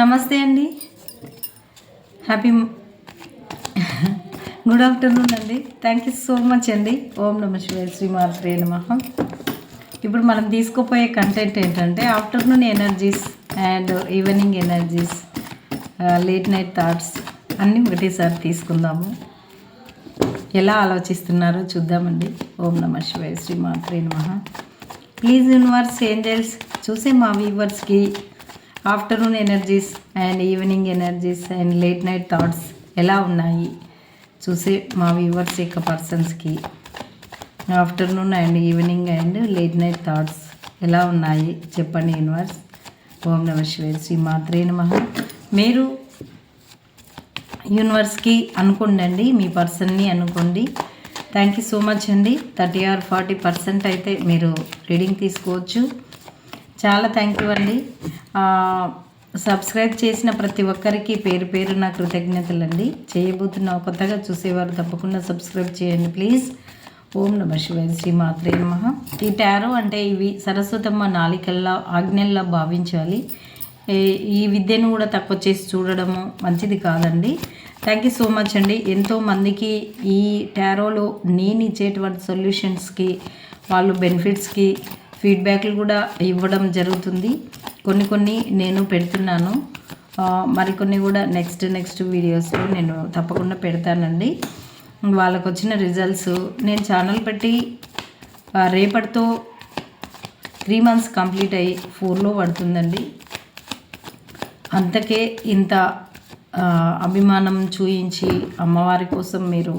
నమస్తే అండి. Happy good afternoon అండి. థ్యాంక్ యూ సో మచ్ అండి. ఓం నమ శివాయ శ్రీమాత్రే నమః. ఇప్పుడు మనం తీసుకుపోయే కంటెంట్ ఏంటంటే afternoon energies and evening energies late night thoughts అన్నీ ఒకటేసారి తీసుకుందాము. ఎలా ఆలోచిస్తున్నారో చూద్దామండి. ఓం నమ శివాయ శ్రీమాత్రే నమః. ప్లీజ్ యూనివర్స్ ఏంజల్స్ చూసే మా వ్యూవర్స్కి afternoon energies and evening energies and late night thoughts ఎలా ఉన్నాయి? చూసే మా వ్యూవర్స్ యొక్క పర్సన్స్కి afternoon and evening and late night thoughts ఎలా ఉన్నాయి? చెప్పండి యూనివర్స్. ఓం నమ శివే శ్రీ మాత్రే నమ. మీరు యూనివర్స్కి అనుకోండి మీ పర్సన్ని అనుకోండి. థ్యాంక్ యూ సో మచ్ అండి. థర్టీ ఆర్ ఫార్టీ పర్సెంట్ అయితే మీరు రీడింగ్ తీసుకోవచ్చు. చాలా థ్యాంక్ యూ అండి. సబ్స్క్రైబ్ చేసిన ప్రతి ఒక్కరికి పేరు పేరు నా కృతజ్ఞతలు అండి చేయబోతున్న కొత్తగా చూసేవారు తప్పకుండా సబ్స్క్రైబ్ చేయండి ప్లీజ్ ఓం నమ శివాయ శ్రీ మాత్రే నమ. ఈ టారో అంటే ఇవి సరస్వతమ్మ నాలికల్లా ఆజ్ఞల్లా భావించాలి. ఈ- విద్యను కూడా తక్కువ చేసి చూడడము మంచిది కాదండి. థ్యాంక్ యూ సో మచ్ అండి. ఎంతో మందికి ఈ టారోలో నేను ఇచ్చేటువంటి సొల్యూషన్స్కి వాళ్ళు బెనిఫిట్స్కి ఫీడ్బ్యాక్లు కూడా ఇవ్వడం జరుగుతుంది. కొన్ని కొన్ని నేను పెడుతున్నాను. మరికొన్ని కూడా నెక్స్ట్ నెక్స్ట్ వీడియోస్లో నేను తప్పకుండా పెడతానండి. వాళ్ళకు వచ్చిన రిజల్ట్స్ నేను ఛానల్ పెట్టి రేపటితో త్రీ మంత్స్ కంప్లీట్ అయ్యి ఫోర్లో పడుతుందండి. అంతకే ఇంత అభిమానం చూయించి అమ్మవారి కోసం మీరు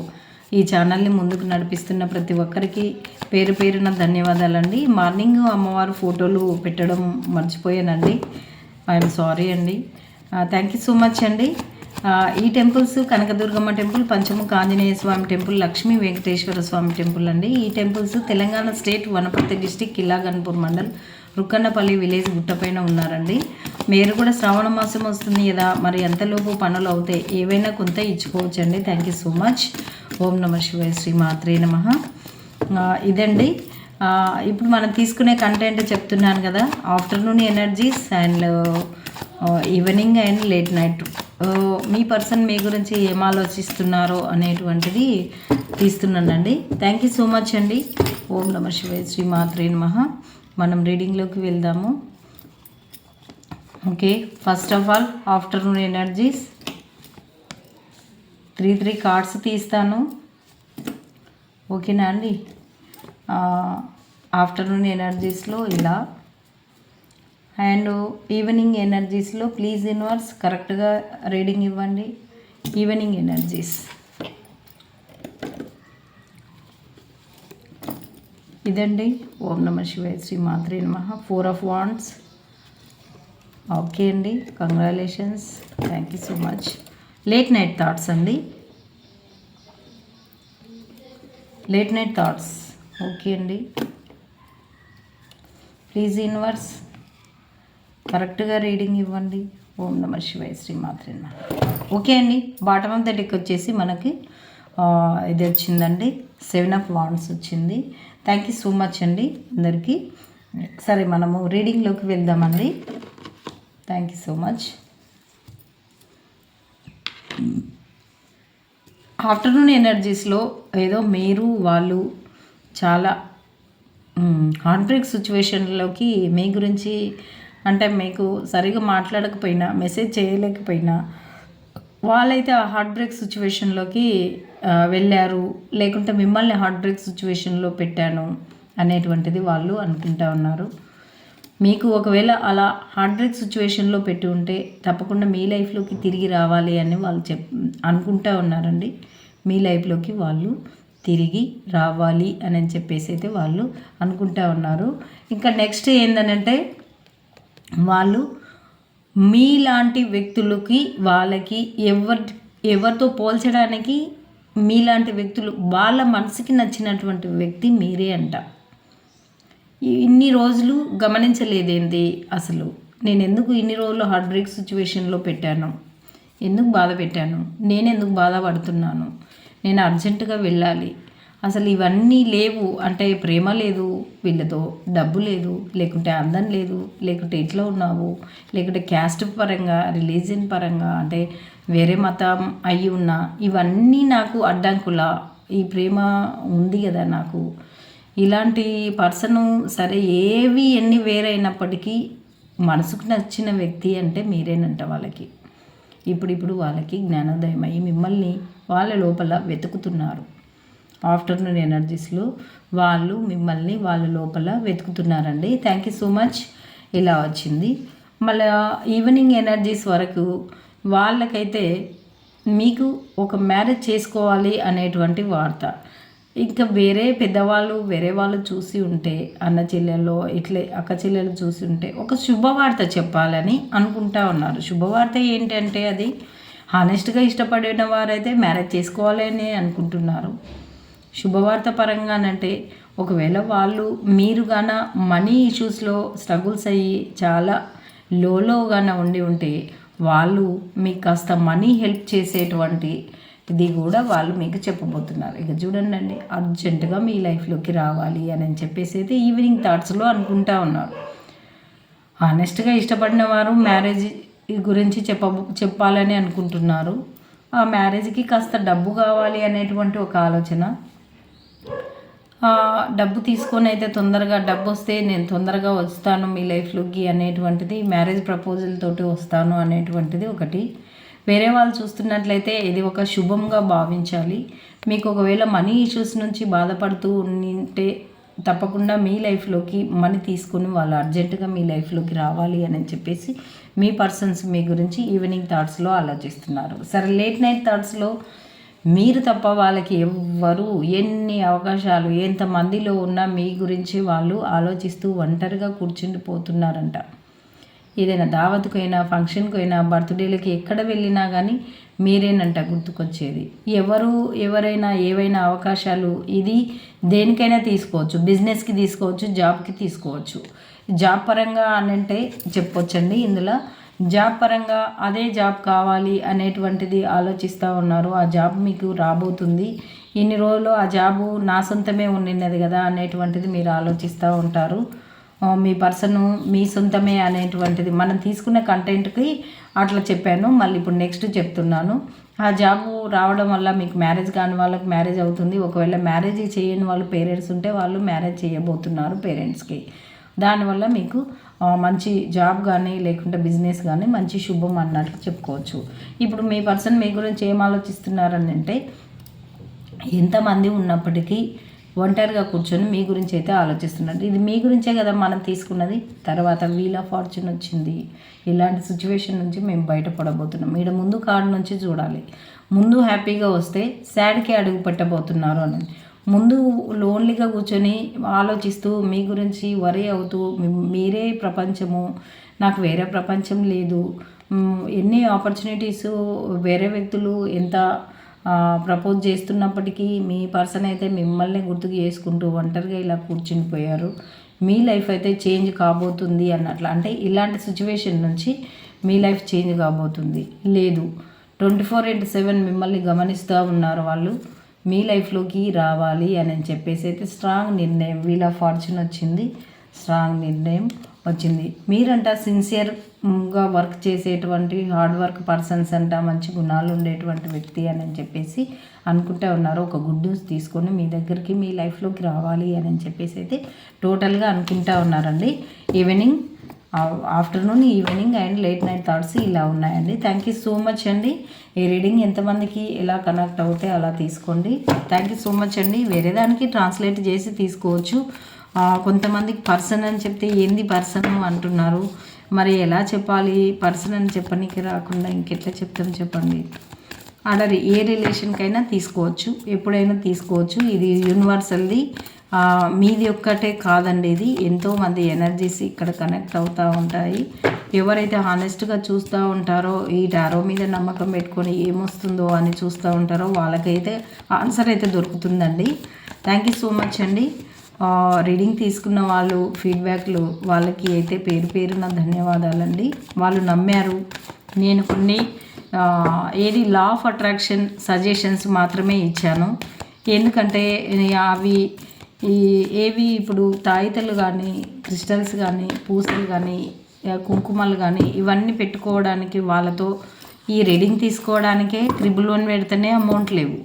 ఈ ఛానల్ని ముందుకు నడిపిస్తున్న ప్రతి ఒక్కరికి పేరు పేరున ధన్యవాదాలండి. మార్నింగ్ అమ్మవారు ఫోటోలు పెట్టడం మర్చిపోయానండి. ఐఎమ్ సారీ అండి. థ్యాంక్ యూ సో మచ్ అండి. ఈ temples Kanakadurgamma temple Panchamukha Anjaneya Swamy temple Lakshmi Venkateswara Swamy temple అండి. ఈ temples Telangana state Wanaparthy district Killaganpur mandal Rukkannapalli village గుట్టపైన ఉన్నారండి. మీరు కూడా శ్రావణ మాసం వస్తుంది కదా మరి ఎంతలోపు పనులు అవుతాయి? ఏవైనా కొంత ఇచ్చుకోవచ్చండి. థ్యాంక్ యూ సో మచ్ ఓం నమ శివాయ శ్రీ మాత్రే నమ. ఇదండి. ఇప్పుడు మనం తీసుకునే కంటెంట్ చెప్తున్నాను కదా afternoon energies and evening and late night. Me person మీ గురించి ఏం ఆలోచిస్తున్నారో అనేటువంటిది తీస్తున్నానండి. థ్యాంక్ యూ సో మచ్ అండి. ఓం నమ శివాయ శ్రీ మాత్రే నమ. మనం రీడింగ్లోకి వెళ్దాము. Okay first of all afternoon energies three three cards తీస్తాను. ఓకేనా అండి ఆఫ్టర్నూన్ ఎనర్జీస్లో ఇలా. అండ్ ఈవినింగ్ ఎనర్జీస్లో ప్లీజ్ యూనివర్స్ కరెక్ట్గా రీడింగ్ ఇవ్వండి. ఈవినింగ్ ఎనర్జీస్ ఇదండి. ఓం నమ శివాయ శ్రీ మాత్రే నమ. ఫోర్ ఆఫ్ వాండ్స్ ఓకే అండి. Congratulations thank you so much late night thoughts అండి. లేట్ నైట్ థాట్స్ ఓకే అండి. ప్లీజ్ ఇన్వర్స్ కరెక్ట్గా రీడింగ్ ఇవ్వండి. ఓం నమ శివాయ శ్రీ మాత్రే ఓకే అండి. బాటమ్ ఆఫ్ ద డెక్ వచ్చేసి మనకి ఇది వచ్చిందండి. సెవెన్ ఆఫ్ వాండ్స్ వచ్చింది. థ్యాంక్ యూ సో మచ్ అండి అందరికీ. సరే మనము రీడింగ్లోకి వెళ్దామండి. Thank you so much afternoon ఎనర్జీస్లో ఏదో మీరు వాళ్ళు చాలా హార్ట్ సిచ్యువేషన్లోకి మీ గురించి అంటే మీకు సరిగా మాట్లాడకపోయినా మెసేజ్ చేయలేకపోయినా వాళ్ళైతే ఆ హార్ట్ బ్రేక్ సిచ్యువేషన్లోకి వెళ్ళారు. లేకుంటే మిమ్మల్ని హార్ట్ బ్రేక్ సిచ్యువేషన్లో పెట్టాను అనేటువంటిది వాళ్ళు అనుకుంటా ఉన్నారు. మీకు ఒకవేళ అలా హార్ట్ బ్రేక్ సిచ్యువేషన్లో పెట్టి ఉంటే తప్పకుండా మీ లైఫ్లోకి తిరిగి రావాలి అని వాళ్ళు చెప్ అనుకుంటా ఉన్నారండి. మీ లైఫ్లోకి వాళ్ళు తిరిగి రావాలి అని చెప్పేసి అయితే వాళ్ళు అనుకుంటా ఉన్నారు. ఇంకా నెక్స్ట్ ఏంటనంటే వాళ్ళు మీలాంటి వ్యక్తులకి వాళ్ళకి ఎవరి ఎవరితో పోల్చడానికి మీలాంటి వ్యక్తులు వాళ్ళ మనసుకి నచ్చినటువంటి వ్యక్తి మీరే అంట. ఇన్ని రోజులు గమనించలేదేంది అసలు? నేను ఎందుకు ఇన్ని రోజులు హార్ట్ బ్రేక్ సిచ్యువేషన్లో పెట్టాను? ఎందుకు బాధ పెట్టాను? నేను ఎందుకు బాధపడుతున్నాను? నేను అర్జెంటుగా వెళ్ళాలి. అసలు ఇవన్నీ లేవు. అంటే ప్రేమ లేదు వీళ్ళతో డబ్బు లేదు లేకుంటే అందం లేదు లేకుంటే ఎట్లా ఉన్నావు లేకుంటే క్యాస్ట్ పరంగా రిలీజియన్ పరంగా అంటే వేరే మతం అయి ఉన్నా ఇవన్నీ నాకు అడ్డంకుల. ఈ ప్రేమ ఉంది కదా నాకు. ఇలాంటి పర్సన్ సరే ఏవి ఎన్ని వేరైనప్పటికీ మనసుకు నచ్చిన వ్యక్తి అంటే మీరేనంట వాళ్ళకి. ఇప్పుడిప్పుడు వాళ్ళకి జ్ఞానోదయం అయ్యి మిమ్మల్ని వాళ్ళ లోపల వెతుకుతున్నారు. ఆఫ్టర్నూన్ ఎనర్జీస్లో వాళ్ళు మిమ్మల్ని వాళ్ళ లోపల వెతుకుతున్నారండి. Thank you so much. ఇలా వచ్చింది. మళ్ళీ ఈవినింగ్ ఎనర్జీస్ వరకు వాళ్ళకైతే మీకు ఒక మ్యారేజ్ చేసుకోవాలి అనేటువంటి వార్త. ఇంకా వేరే పెద్దవాళ్ళు వేరే వాళ్ళు చూసి ఉంటే అన్న చెల్లెల్లో ఇట్లే అక్క చెల్లెలు చూసి ఉంటే ఒక శుభవార్త చెప్పాలని అనుకుంటా ఉన్నారు. శుభవార్త ఏంటంటే అది హానెస్ట్గా ఇష్టపడిన వారైతే మ్యారేజ్ చేసుకోవాలని అనుకుంటున్నారు. శుభవార్త పరంగానంటే ఒకవేళ వాళ్ళు మీరు గాన మనీ ఇష్యూస్లో స్ట్రగుల్స్ అయ్యి చాలా లోలోగాన ఉండి ఉంటే వాళ్ళు మీకు కాస్త మనీ హెల్ప్ చేసేటువంటి ఇది కూడా వాళ్ళు మీకు చెప్పబోతున్నారు. ఇక చూడండి అండి అర్జెంటుగా మీ లైఫ్లోకి రావాలి అని చెప్పేసి అయితే ఈవినింగ్ థాట్స్లో అనుకుంటా ఉన్నారు. హానెస్ట్గా ఇష్టపడిన వారు మ్యారేజ్ గురించి చెప్ప చెప్పాలని అనుకుంటున్నారు. ఆ మ్యారేజ్కి కాస్త డబ్బు కావాలి అనేటువంటి ఒక ఆలోచన. డబ్బు తీసుకొని అయితే తొందరగా డబ్బు వస్తే నేను తొందరగా వస్తాను మీ లైఫ్లోకి అనేటువంటిది మ్యారేజ్ ప్రపోజల్ తోటి వస్తాను అనేటువంటిది ఒకటి. వేరే వాళ్ళు చూస్తున్నట్లయితే ఇది ఒక శుభంగా భావించాలి. మీకు ఒకవేళ మనీ ఇష్యూస్ నుంచి బాధపడుతూ ఉంటే తప్పకుండా మీ లైఫ్లోకి మనీ తీసుకుని వాళ్ళు అర్జెంటుగా మీ లైఫ్లోకి రావాలి అని చెప్పేసి మీ పర్సన్స్ మీ గురించి ఈవినింగ్ థాట్స్లో ఆలోచిస్తున్నారు. సరే లేట్ నైట్ థాట్స్లో మీరు తప్ప వాళ్ళకి ఎవ్వరు ఎన్ని అవకాశాలు ఎంతమందిలో ఉన్నా మీ గురించి వాళ్ళు ఆలోచిస్తూ ఒంటరిగా కూర్చుండిపోతున్నారంట. ఏదైనా దావత్కైనా అయినా బర్త్డేలకి ఎక్కడ వెళ్ళినా కానీ మీరేనంట గుర్తుకొచ్చేది. ఎవరు ఎవరైనా ఏవైనా అవకాశాలు ఇది దేనికైనా తీసుకోవచ్చు. బిజినెస్కి తీసుకోవచ్చు జాబ్కి తీసుకోవచ్చు. జాబ్ పరంగా అని అంటే చెప్పొచ్చండి. ఇందులో జాబ్ పరంగా అదే జాబ్ కావాలి అనేటువంటిది ఆలోచిస్తూ ఉన్నారు. ఆ జాబ్ మీకు రాబోతుంది. ఇన్ని రోజులు ఆ జాబు నా సొంతమే ఉండినది కదా అనేటువంటిది మీరు ఆలోచిస్తూ ఉంటారు. మీ పర్సన్ మీ సొంతమే అనేటువంటిది. మనం తీసుకున్న కంటెంట్కి అట్లా చెప్పాను. మళ్ళీ ఇప్పుడు నెక్స్ట్ చెప్తున్నాను. ఆ జాబ్ రావడం వల్ల మీకు మ్యారేజ్ కాని వాళ్ళకి మ్యారేజ్ అవుతుంది. ఒకవేళ మ్యారేజ్ చేయని వాళ్ళు పేరెంట్స్ ఉంటే వాళ్ళు మ్యారేజ్ చేయబోతున్నారు పేరెంట్స్కి. దానివల్ల మీకు మంచి జాబ్ కానీ లేకుంటే బిజినెస్ కానీ మంచి శుభం అన్నట్లు చెప్పుకోవచ్చు. ఇప్పుడు మీ పర్సన్ మీ గురించి ఏం ఆలోచిస్తున్నారని అంటే ఎంతమంది ఉన్నప్పటికీ ఒంటరిగా కూర్చొని మీ గురించి అయితే ఆలోచిస్తున్నారు. ఇది మీ గురించే కదా మనం తీసుకున్నది. తర్వాత వీల్ ఆఫ్ ఫార్చ్యూన్ వచ్చింది. ఇలాంటి సిచ్యువేషన్ నుంచి మేము బయటపడబోతున్నాం. మీరు ముందు కార్డు నుంచి చూడాలి. ముందు హ్యాపీగా వస్తే సాడ్కి అడుగు పెట్టబోతున్నారు అని. ముందు లోన్లీగా కూర్చొని ఆలోచిస్తూ మీ గురించి వరి అవుతూ మీరే ప్రపంచము నాకు వేరే ప్రపంచం లేదు. ఎన్ని ఆపర్చునిటీస్ వేరే వ్యక్తులు ఎంత ప్రపోజ్ చేస్తున్నప్పటికీ మీ పర్సన్ అయితే మిమ్మల్ని గుర్తుకు చేసుకుంటూ ఒంటరిగా ఇలా కూర్చునిపోయారు మీ లైఫ్ అయితే చేంజ్ కాబోతుంది అన్నట్లు. అంటే ఇలాంటి సిచ్యువేషన్ నుంచి మీ లైఫ్ చేంజ్ కాబోతుంది. లేదు. ట్వంటీ ఫోర్ ఇంటూ సెవెన్ మిమ్మల్ని గమనిస్తూ ఉన్నారు వాళ్ళు. మీ లైఫ్లోకి రావాలి అని చెప్పేసి అయితే స్ట్రాంగ్ నిర్ణయం. వీల్ ఆఫ్ ఫార్చ్యూన్ వచ్చింది. స్ట్రాంగ్ నిర్ణయం. వచ్చింది. మీరంట సిన్సియర్గా వర్క్ చేసేటువంటి హార్డ్ వర్క్ పర్సన్స్ అంట మంచి గుణాలు ఉండేటువంటి వ్యక్తి అని చెప్పేసి అనుకుంటూ ఉన్నారు. ఒక గుడ్ న్యూస్ తీసుకొని మీ దగ్గరికి మీ లైఫ్లోకి రావాలి అని చెప్పేసి అయితే టోటల్గా అనుకుంటా ఉన్నారండి. Evening afternoon evening and late night thoughts ఇలా ఉన్నాయండి. థ్యాంక్ యూ సో మచ్ అండి. ఈ రీడింగ్ ఎంతమందికి ఎలా కనెక్ట్ అవుతే అలా తీసుకోండి. థ్యాంక్ యూ సో మచ్ అండి. వేరే దానికి ట్రాన్స్లేట్ చేసి తీసుకోవచ్చు. కొంతమందికి పర్సన్ అని చెప్తే ఏంది పర్సన్ అంటున్నారు. మరి ఎలా చెప్పాలి? పర్సన్ అని చెప్పనీకి రాకుండా ఇంకెట్లా చెప్తాం చెప్పండి. ఆర్డర్ ఏ రిలేషన్కైనా తీసుకోవచ్చు ఎప్పుడైనా తీసుకోవచ్చు. ఇది యూనివర్సల్ది మీది ఒక్కటే కాదండి ఇది. ఎంతోమంది ఎనర్జీస్ ఇక్కడ కనెక్ట్ అవుతూ ఉంటాయి. ఎవరైతే హానెస్ట్గా చూస్తూ ఉంటారో ఈ టారో మీద నమ్మకం పెట్టుకొని ఏమొస్తుందో అని చూస్తూ ఉంటారో వాళ్ళకైతే ఆన్సర్ అయితే దొరుకుతుందండి. థ్యాంక్ యూ సో మచ్ అండి. రీడింగ్ తీసుకున్న వాళ్ళు ఫీడ్బ్యాక్లు వాళ్ళకి అయితే పేరు పేరున ధన్యవాదాలండి. వాళ్ళు నమ్మారు. నేను కొన్ని ఏది లా ఆఫ్ అట్రాక్షన్ సజెషన్స్ మాత్రమే ఇచ్చాను. ఎందుకంటే అవి ఈ ఏవి ఇప్పుడు తాయితలు కానీ క్రిస్టల్స్ కానీ పూసలు కానీ కుంకుమలు కానీ ఇవన్నీ పెట్టుకోవడానికి వాళ్ళతో ఈ రీడింగ్ తీసుకోవడానికే త్రిబుల్ వన్ పెడితేనే అమౌంట్ లేవు.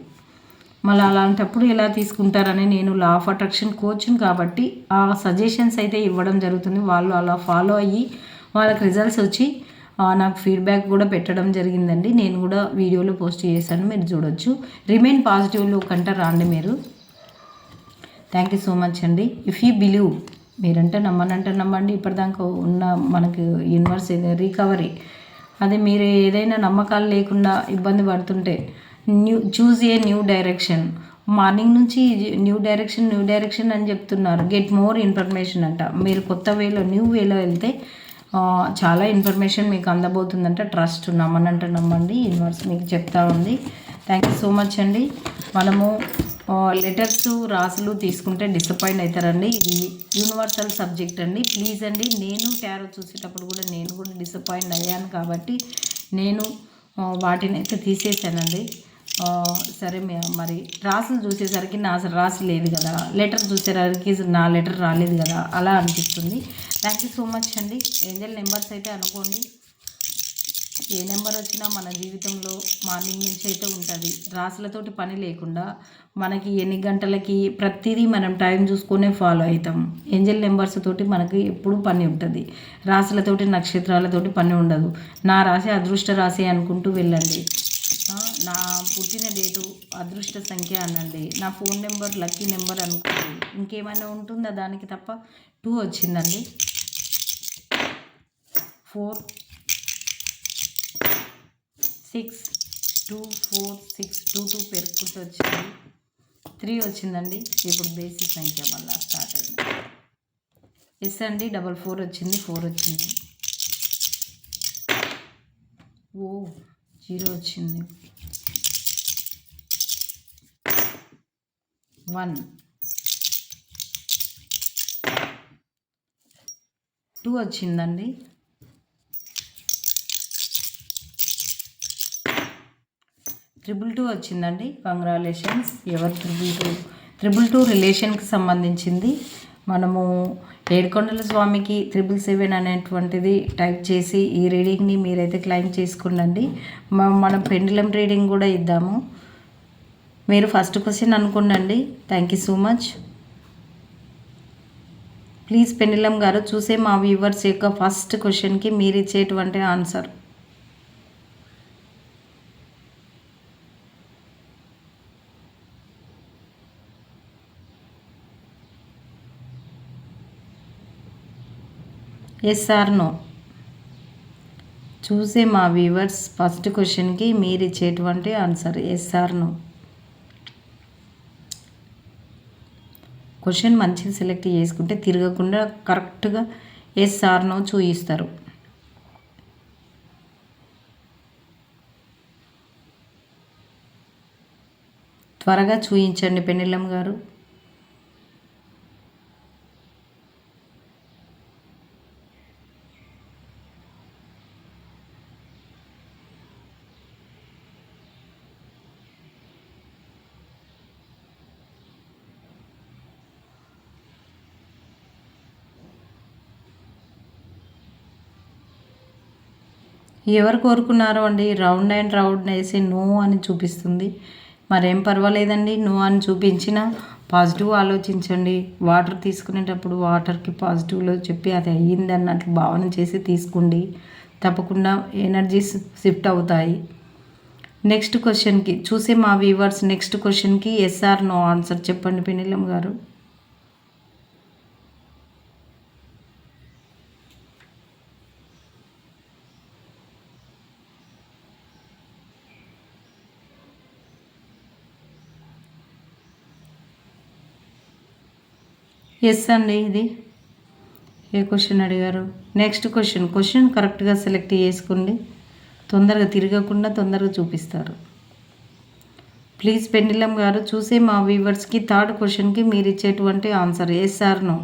మళ్ళీ అలాంటప్పుడు ఎలా తీసుకుంటారని నేను లా ఆఫ్ అట్రాక్షన్ కోచ్ని కాబట్టి ఆ సజెషన్స్ అయితే ఇవ్వడం జరుగుతుంది. వాళ్ళు అలా ఫాలో అయ్యి వాళ్ళకి రిజల్ట్స్ వచ్చి నాకు ఫీడ్బ్యాక్ కూడా పెట్టడం జరిగిందండి. నేను కూడా వీడియోలో పోస్ట్ చేశాను. మీరు చూడొచ్చు. రిమైన్ పాజిటివ్లో కంట రాండి మీరు. థ్యాంక్ యూ సో మచ్ అండి. ఇఫ్ యూ బిలీవ్ మీరంటే నమ్మనంటే నమ్మండి. ఇప్పటిదాకా ఉన్న మనకు యూనివర్స్ రికవరీ అదే మీరు ఏదైనా నమ్మకాలు లేకుండా ఇబ్బంది పడుతుంటే new choose a new direction. Morning నుంచి న్యూ డైరెక్షన్ న్యూ డైరెక్షన్ అని చెప్తున్నారు. గెట్ మోర్ ఇన్ఫర్మేషన్ అంట. మీరు కొత్త వేలో న్యూ వేలో వెళ్తే చాలా ఇన్ఫర్మేషన్ మీకు అందబోతుందంట. ట్రస్ట్ నమ్మనంట నమ్మండి. యూనివర్స్ మీకు చెప్తా ఉంది. థ్యాంక్ యూ సో మచ్ అండి. మనము లెటర్స్ రాసులు తీసుకుంటే డిసప్పాయింట్ అవుతారండి ఇది యూనివర్సల్ సబ్జెక్ట్ అండి. ప్లీజ్ అండి నేను ట్యారో చూసేటప్పుడు కూడా నేను కూడా డిసప్పాయింట్ అయ్యాను కాబట్టి నేను వాటిని అయితే తీసేసానండి. సరే మరి రాసులు చూసేసరికి నా రాసి లేదు కదా. లెటర్ చూసేసరికి నా లెటర్ రాలేదు కదా. అలా అనిపిస్తుంది. థ్యాంక్ యూ సో మచ్ అండి. ఏంజల్ నెంబర్స్ అయితే అనుకోండి. ఏ నెంబర్ వచ్చినా మన జీవితంలో మార్నింగ్ నుంచి అయితే ఉంటుంది. రాసులతోటి పని లేకుండా మనకి ఎన్ని గంటలకి ప్రతిదీ మనం టైం చూసుకునే ఫాలో అవుతాం ఏంజల్ నెంబర్స్ తోటి మనకి ఎప్పుడు పని ఉంటుంది. రాసులతోటి నక్షత్రాలతోటి పని ఉండదు. నా రాశి అదృష్ట రాశి అనుకుంటూ వెళ్ళండి. నా పుట్టిన డేటు అదృష్ట సంఖ్య అనండి. నా ఫోన్ నెంబర్ లక్కీ నెంబర్ అనుకోండి. ఇంకేమైనా ఉంటుందా దానికి తప్ప? టూ వచ్చిందండి. Four six two four six two two పెరుగుకుంటూ వచ్చింది. త్రీ వచ్చిందండి. ఇప్పుడు బేసిక్ సంఖ్య మళ్ళీ స్టార్ట్ అయింది. ఎస్ అండి. డబల్ ఫోర్ వచ్చింది. ఫోర్ వచ్చింది. ఓ జీరో వచ్చింది. వన్. టూ వచ్చిందండి. ట్రిపుల్ టూ వచ్చిందండి. కంగ్రాలేషన్స్ ఎవరు ట్రిపుల్ టూ? ట్రిపుల్ టూ రిలేషన్కి సంబంధించింది. మనము ఏడుకొండల స్వామికి త్రిబుల్ సెవెన్ అనేటువంటిది టైప్ చేసి ఈ రీడింగ్ని మీరైతే క్లైమ్ చేసుకునండి మనం పెండులం రీడింగ్ కూడా ఇద్దాము. మీరు first question అనుకుండండి. Thank you so much please pendulum గారు చూసే మా వ్యూవర్స్ యొక్క ఫస్ట్ క్వశ్చన్కి మీరు ఇచ్చేటువంటి ఆన్సర్ ఎస్ ఆర్ నో చూసే మా వ్యూవర్స్ ఫస్ట్ క్వశ్చన్కి మీరు ఇచ్చేటువంటి answer yes or no question మంచిగా సెలెక్ట్ చేసుకుంటే తిరగకుండా కరెక్ట్గా ఎస్ ఆర్ నో చూయిస్తారు. త్వరగా చూయించండి పెన్నెల్లమ్మ గారు. ఎవరు కోరుకున్నారో అండి రౌండ్ అండ్ రౌండ్ వేసి నో అని చూపిస్తుంది. మరేం పర్వాలేదండి నో అని చూపించిన పాజిటివ్ ఆలోచించండి. వాటర్ తీసుకునేటప్పుడు వాటర్కి పాజిటివ్లో చెప్పి అది అయ్యింది అన్నట్లు భావన చేసి తీసుకోండి. తప్పకుండా ఎనర్జీస్ షిఫ్ట్ అవుతాయి. నెక్స్ట్ క్వశ్చన్కి చూసే మా వ్యూవర్స్ నెక్స్ట్ క్వశ్చన్కి ఎస్ఆర్ నో ఆన్సర్ చెప్పండి పినిలం గారు. ఎస్ అండి ఇది. ఏ క్వశ్చన్ అడిగారు? నెక్స్ట్ క్వశ్చన్ క్వశ్చన్ కరెక్ట్గా సెలెక్ట్ చేసుకోండి. తొందరగా తిరగకుండా తొందరగా చూపిస్తారు. ప్లీజ్ పెండిలం గారు చూసే మా వ్యూవర్స్కి థర్డ్ క్వశ్చన్కి మీరు ఇచ్చేటువంటి answer yes or no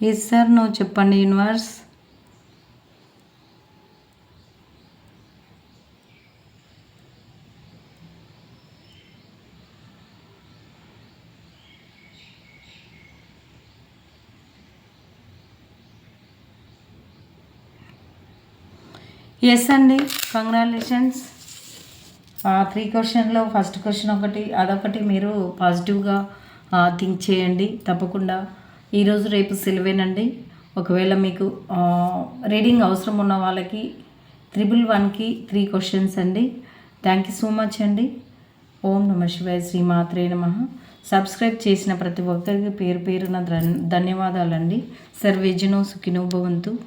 yes sir నువ్వు చెప్పండి యూనివర్స్ ఎస్ అండి కంగ్రాచులేషన్స్ త్రీ క్వశ్చన్లో ఫస్ట్ క్వశ్చన్ ఒకటి అదొకటి మీరు పాజిటివ్గా థింక్ చేయండి. తప్పకుండా ఈరోజు రేపు సెలవేనండి. ఒకవేళ మీకు రీడింగ్ అవసరం ఉన్న వాళ్ళకి త్రిబుల్ వన్కి త్రీ క్వశ్చన్స్ అండి. థ్యాంక్ యూ సో మచ్ అండి. ఓం నమ శివాయ శ్రీ మాత్రే నమ. సబ్స్క్రైబ్ చేసిన ప్రతి ఒక్కరికి పేరు పేరున ధన్యవాదాలండి. సర్వేజనో సుఖినో భవంతు.